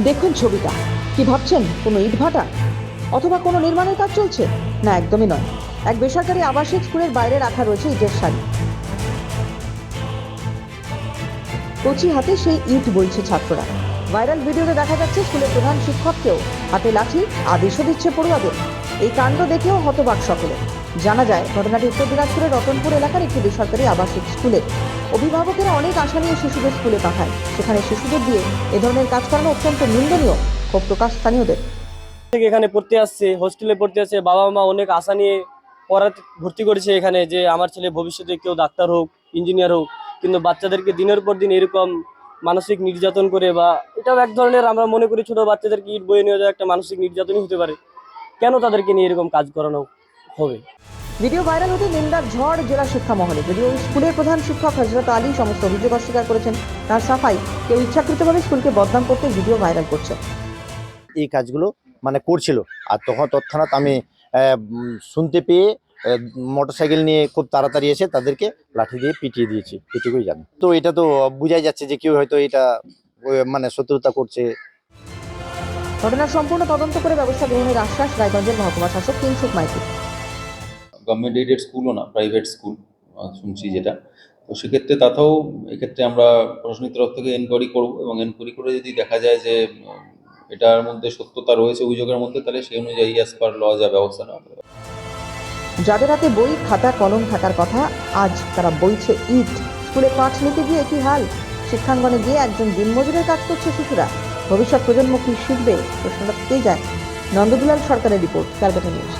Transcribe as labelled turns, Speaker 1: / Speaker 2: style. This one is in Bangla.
Speaker 1: দেখুন ছবিটা। কি ভাবছেন? কোনো ইট ইটভাটা অথবা কোনো নির্মাণের কাজ চলছে? না, একদমই নয়। এক বেসরকারি আবাসিক স্কুলের বাইরে রাখা রয়েছে ইটের শাড়ি। কচি হাতে সেই ইট বইছে ছাত্ররা। ভাইরাল ভিডিওতে দেখা যাচ্ছে স্কুলের প্রধান শিক্ষককেও হাতে লাঠি, আদেশও দিচ্ছে পড়ুয়াদের। এই কাণ্ড দেখেও হতবাক সকলে। জানা যায়, ঘটনাটি উত্তর দিনাজপুরের রতনপুর এলাকার একটি বেসরকারি আবাসিক স্কুলে। অভিভাবকেরা অনেক আশা নিয়ে শিশুদের স্কুলে পাঠায়। সেখানে শিশুদের দিয়ে এ ধরনের কাজ করানো অত্যন্ত নিন্দনীয়, ক্ষোভ প্রকাশ স্থানীয়দের।
Speaker 2: থেকে এখানে পড়তে আসছে, হোস্টেলে পড়তে আসছে, বাবা মা অনেক আশা নিয়ে পড়াতে ভর্তি করেছে এখানে যে আমার ছেলে ভবিষ্যতে কেউ ডাক্তার হোক, ইঞ্জিনিয়ার হোক, কিন্তু বাচ্চাদেরকে দিনের পর দিন এরকম মানসিক নির্যাতন করে বা এটাও এক ধরনের আমরা মনে করি ছোট বাচ্চাদেরকে ইট বয়ে নিয়ে যাওয়া একটা মানসিক নির্যাতনই হতে পারে। কেন তাদেরকে নিয়ে এরকম কাজ করানো হবে?
Speaker 1: ভিডিও ভাইরাল হতে নিন্দার ঝড় জেলা শিক্ষা মহলে। যদিও স্কুলের প্রধান শিক্ষক হজরত আলী সমস্ত অভিযোগ অস্বীকার করেছেন তার সাফাই কেউ ইচ্ছাকৃতভাবে স্কুলকে বদনাম করতে ভিডিও ভাইরাল করছে।
Speaker 3: এই কাজগুলো মানে করছিল। আর তখন তৎক্ষণাৎ আমি শুনতে পেয়ে মোটরসাইকেল নিয়ে খুব তাড়াতাড়ি এসে তাদেরকে লাঠি দিয়ে পিটিয়ে দিয়েছি। এটুকুই জানি। তো এটা তো বোঝাই যাচ্ছে যে কেউ হয়তো এটা মানে শত্রুতা করছে।
Speaker 1: ঘটনার সম্পূর্ণ তদন্ত করে ব্যবস্থা গ্রহণের আশ্বাস রায়গঞ্জের মহকুমা শাসক কিংসুক মাইতি।
Speaker 4: গভর্নমেন্ট এইডেড স্কুলও না প্রাইভেট স্কুল শুনছি যেটা। তো সেক্ষেত্রে তাতেও এক্ষেত্রে আমরা প্রশাসনিক তরফ থেকে এনকোয়ারি করব এবং এনকোয়ারি করে যদি দেখা যায় যে এটার মধ্যে সত্যতা রয়েছে, অভিযোগের মধ্যে, তাহলে সেই অনুযায়ী অ্যাজ পার ল যা ব্যবস্থা নেওয়া হবে।
Speaker 1: যাদের হাতে বই, খাতা, কলম থাকার কথা, আজ তারা বইছে ইট। স্কুলে পাঠ নিতে গিয়ে কি হাল? শিক্ষাঙ্গনে গিয়ে একজন দিনমজুরের কাজ করছে শিশুরা। ভবিষ্যৎ প্রজন্ম কি শিখবে? প্রশ্নটা থেকেই যায়। নন্দদুলাল সরকারের রিপোর্ট, ক্যালকাটা নিউজ।